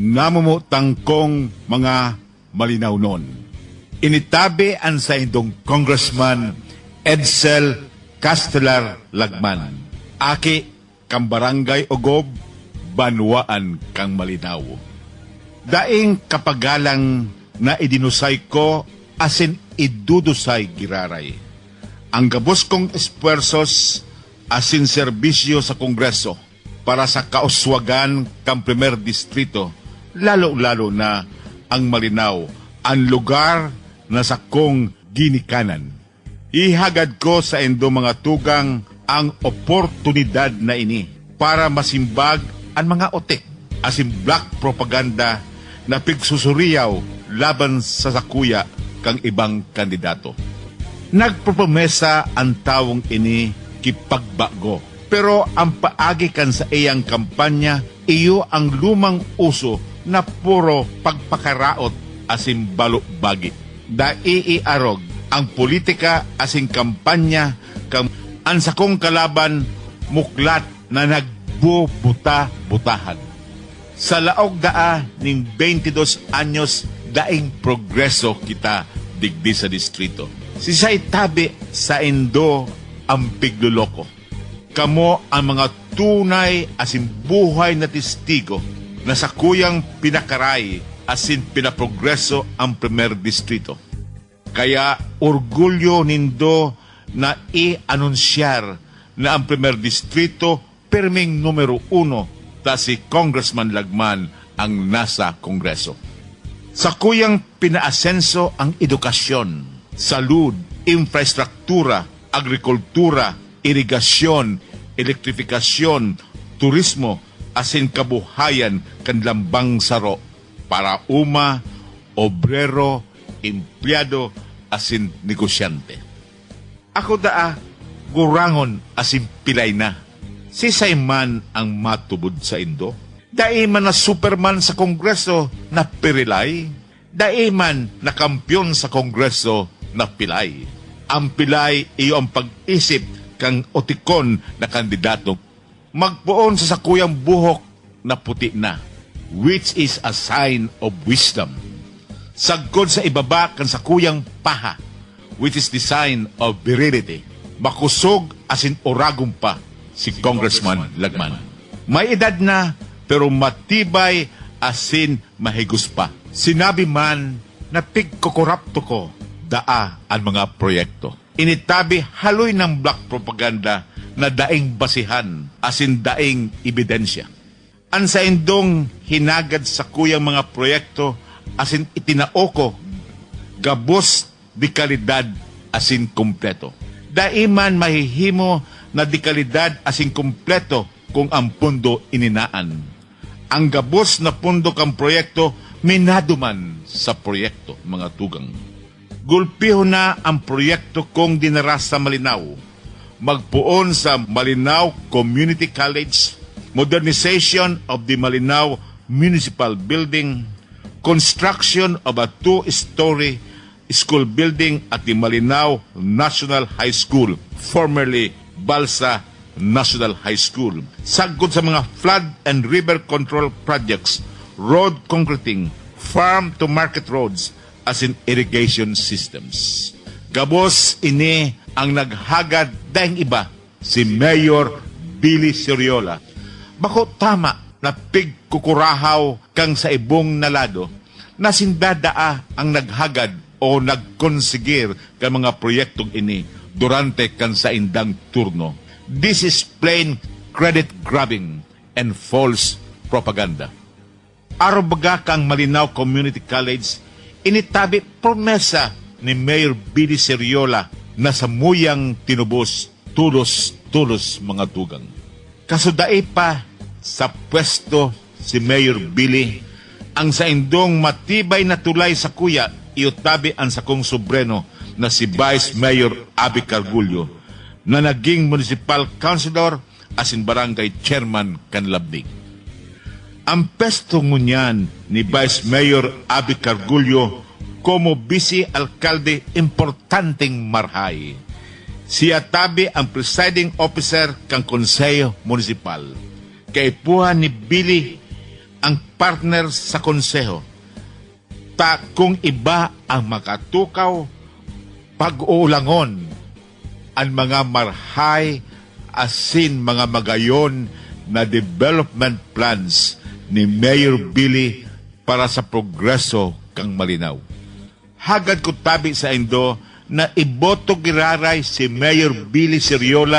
Namumo tangkong mga malinaw nun. Initabi ang sa indong Congressman Edsel Castelar Lagman. Aki kang barangay Ogob, banwaan kang malinaw. Daing kapagalang na idinusay ko asin idudusay giraray. Ang gabos kong espuersos asin serbisyo sa Kongreso para sa kauswagan kang primer distrito, lalo-lalo na ang malinaw, ang lugar na sa kong ginikanan. Ihagad ko sa endo mga tugang ang oportunidad na ini para masimbag ang mga otik asin black propaganda na pigsusuriyaw laban sa sakuya kang ibang kandidato. Nagpropomesa ang tawong ini kipagbago. Pero ang paagi kan sa iyang kampanya, iyo ang lumang uso na puro pagpakaraot asin balubagi. Daiiarog ang politika asing kampanya kam ansakong kalaban muklat na nagbubuta-butahan. Sa laog daa ning 22 anyos daing progreso kita digdi sa distrito. Si Saitabi sa Indo ang pigluloko. Kamo ang mga tunay asin buhay na testigo na sa kuyang pinakaray asin pinaprogreso ang primer distrito. Kaya orgulyo nindo na i-anunsyar na ang primer distrito perming numero uno ta si Congressman Lagman ang nasa Kongreso. Sa kuyang pinaasenso ang edukasyon, salud, infrastruktura, agrikultura, irigasyon, elektrifikasyon, turismo, asin kabuhayan kan lambang saro para uma, obrero, empleyado, asin negosyante. Ako daa, gurangon asin pilay na. Si Simon ang matubod sa Indo. Daiman na superman sa Kongreso na pirilay. Daiman na kampyon sa Kongreso na pilay. Ang pilay iyo ang pag-isip kang otikon na kandidato. Magpuon sa sakuyang buhok na puti na, which is a sign of wisdom. Sagkod sa ibaba kan sakuyang paha, which is the sign of virility. Makusog asin oragong pa si Congressman Lagman. May edad na pero matibay asin mahigos pa. Sinabi man na pigkukurapto ko daa ang mga proyekto. Initabi haloy ng black propaganda na daing basihan asin daing ebidensya. Ang sa indong hinagad sa kuyang mga proyekto asin itinaoko gabos di kalidad asin kumpleto. Daiman mahihimo na di kalidad asin kumpleto kung ang pundo ininaan. Ang gabos na pundo kang proyekto minaduman sa proyekto, mga tugang. Gulpiho na ang proyekto kong dinaras sa Malinaw. Magpuon sa Malinaw Community College, modernization of the Malinaw Municipal Building, construction of a two-story school building at the Malinaw National High School, formerly Balsa National High School. Sagod sa mga flood and river control projects, road concreting, farm to market roads, as in irrigation systems. Gabos ini ang naghagad dahing iba, si Mayor Billy Seriola. Bako tama na pigkukurahaw kang sa ibong nalado, na sindadaa ang naghagad o nagkonsigir ka mga proyektong ini durante kan sa indang turno. This is plain credit grabbing and false propaganda. Arabaga kang Malinaw Community College, initabi promesa ni Mayor Billy Seriola na sa muyang tinubos tulos-tulos mga tugang. Kasudai pa sa pwesto si Mayor Billy ang sa indong matibay na tulay sa kuya iutabi ang sakong sobreno na si Vice Mayor Abby Cargullo na naging municipal councilor asin barangay chairman kanlabnig. Ang pesto ngunyan ni Vice Mayor Abby Cargullo como vice alkalde importanteng marhay. Siya tabi ang presiding officer kang Konseyo Municipal. Kaipuhan ni Billy ang partner sa konseho. Ta kung iba ang makatukaw, pag-uulangon ang mga marhay asin mga magayon na development plans ni Mayor Billy para sa progreso kang malinaw. Hagad ko tabi sa Indo na iboto giraray si Mayor Billy Siriola